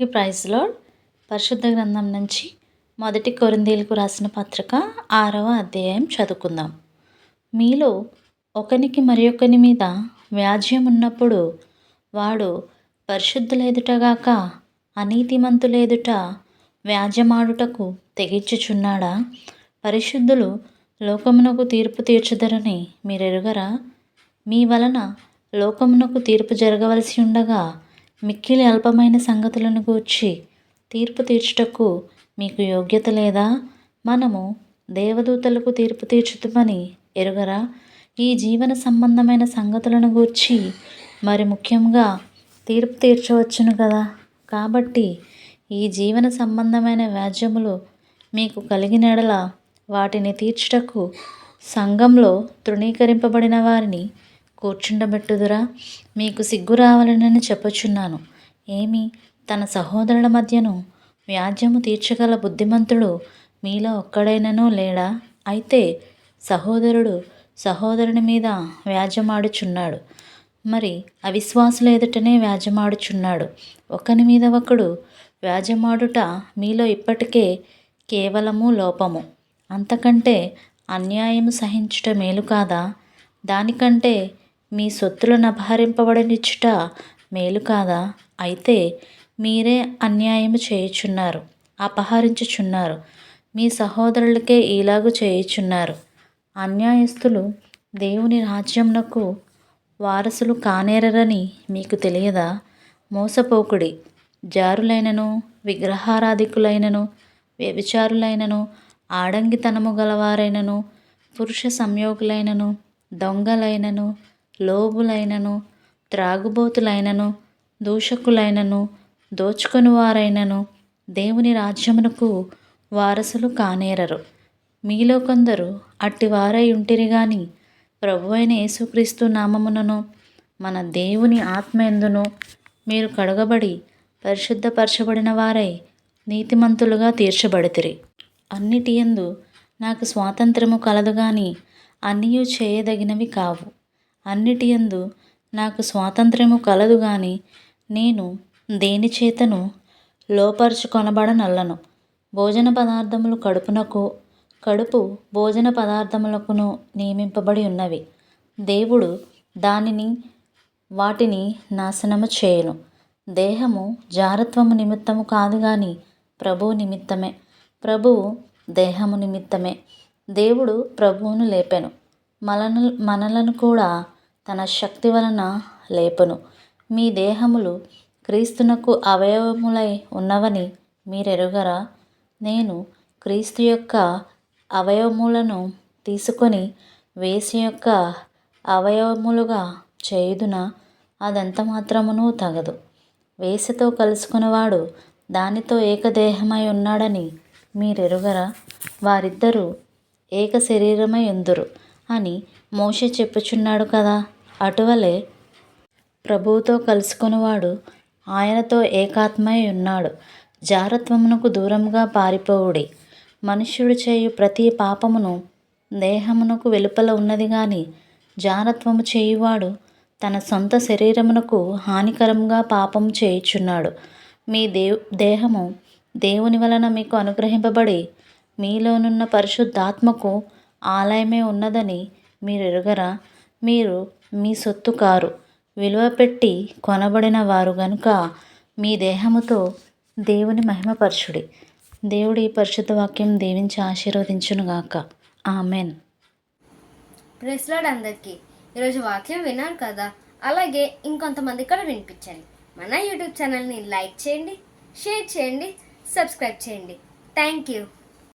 ఈ ప్రైజ్లో పరిశుద్ధ గ్రంథం నుంచి మొదటి కొరిందీలకు రాసిన పత్రిక ఆరవ అధ్యాయం చదువుకుందాం. మీలో ఒకనికి మరి ఒకని మీద వ్యాజ్యం ఉన్నప్పుడు వాడు పరిశుద్ధులేదుటగాక అనీతిమంతులేదుట వ్యాజ్యమాడుటకు తెగించుచున్నాడా? పరిశుద్ధులు లోకమునకు తీర్పు తీర్చుదరని మీరెరుగరా? మీ వలన లోకమునకు తీర్పు జరగవలసి ఉండగా మిక్కిలి అల్పమైన సంగతులను గూర్చి తీర్పు తీర్చుటకు మీకు యోగ్యత లేదా? మనము దేవదూతలకు తీర్పు తీర్చుతామని ఎరుగరా? ఈ జీవన సంబంధమైన సంగతులను గూర్చి మరి ముఖ్యంగా తీర్పు తీర్చవచ్చును కదా కాబట్టి ఈ జీవన సంబంధమైన వ్యాజ్యములు మీకు కలిగినడల వాటిని తీర్చుటకు సంఘంలో తృణీకరింపబడిన వారిని కూర్చుండబెట్టుదురా. మీకు సిగ్గు రావాలనని చెప్పుచున్నాను ఏమి? తన సహోదరుల మధ్యను వ్యాజ్యము తీర్చగల బుద్ధిమంతుడు మీలో ఒక్కడైనను లేడా? అయితే సహోదరుడు సహోదరుని మీద వ్యాజమాడుచున్నాడు మరి అవిశ్వాసుల ఎదుటనే వ్యాజమాడుచున్నాడు ఒకని మీద ఒకడు వ్యాజ్యమాడుట మీలో ఇప్పటికే కేవలము లోపము. అంతకంటే అన్యాయము సహించుట మేలు కాదా? దానికంటే మీ సొత్తులను అపహరింపబడనిచ్చుట మేలు కాదా? అయితే మీరే అన్యాయము చేయుచున్నారు అపహరించుచున్నారు. మీ సహోదరులకే ఇలాగు చేయుచున్నారు. అన్యాయస్తులు దేవుని రాజ్యమునకు వారసులు కానేరరని మీకు తెలియదా? మోసపోకుడి జారులైనను విగ్రహారాధికులైనను వ్యభిచారులైనను ఆడంగితనము గలవారైనను పురుష సంయోగులైనను దొంగలైనను లోబులైనను త్రాగుబోతులైనను దూషకులైనను దోచుకొనివారైనను దేవుని రాజ్యమునకు వారసులు కానేరరు. మీలో కొందరు అట్టివారై ఉంటిరి గాని ప్రభు అయిన యేసుక్రీస్తు నామమునను మన దేవుని ఆత్మయందును మీరు కడగబడి పరిశుద్ధపరచబడిన వారై నీతిమంతులుగా తీర్చబడితిరి. అన్నిటి యందు నాకు స్వాతంత్రము కలదు గాని అన్నీ చేయదగినవి కావు. అన్నిటి యందు నాకు స్వాతంత్రము కలదు గాని నేను దేని చేతను లోపరుచుకొనబడనల్లను. భోజన పదార్థములు కడుపునకు కడుపు భోజన పదార్థములకును నియమింపబడి ఉన్నవి. దేవుడు దానిని వాటిని నాశనము చేయను. దేహము జారత్వము నిమిత్తము కాదు గాని ప్రభువు నిమిత్తమే. ప్రభువు దేహము నిమిత్తమే. దేవుడు ప్రభువును లేపెను. మనలను మనలను కూడా తన శక్తి వలన లేపను. మీ దేహములు క్రీస్తునకు అవయవములై ఉన్నవని మీరెరుగరా? నేను క్రీస్తు యొక్క అవయవములను తీసుకొని వేసి యొక్క అవయవములుగా చేయుదునా? అదంత మాత్రమును తగదు. వేసితో కలుసుకున్నవాడు దానితో ఏకదేహమై ఉన్నాడని మీరెరుగరా? వారిద్దరూ ఏక శరీరమై ఎందురు అని మోషే చెప్పుచున్నాడు కదా. అటువలే ప్రభువుతో కలుసుకునివాడు ఆయనతో ఏకాత్మై ఉన్నాడు. జారత్వమునకు దూరముగా పారిపోవుడి. మనుష్యుడు చేయు ప్రతి పాపమును దేహమునకు వెలుపల ఉన్నది గాని జారత్వము చేయువాడు తన సొంత శరీరమునకు హానికరంగా పాపం చేయుచున్నాడు. మీ దేవ్ దేహము దేవుని వలన మీకు అనుగ్రహింపబడి మీలోనున్న పరిశుద్ధాత్మకు ఆలయమే ఉన్నదని మీరు ఎరుగరా మీరు మీ సొత్తు కారు విలువ పెట్టి కొనబడిన వారు గనుక మీ దేహముతో దేవుని మహిమపరచుడి. దేవుడి పరిశుద్ధ వాక్యం దీవించి ఆశీర్వదించునుగాక ఆమెన్. ప్రెస్లాడ్ అందరికీ ఈరోజు వాక్యం విన్నారు కదా? అలాగే ఇంకొంతమంది కూడా వినిపించండి. మన యూట్యూబ్ ఛానల్ని లైక్ చేయండి షేర్ చేయండి సబ్స్క్రైబ్ చేయండి. Thank you.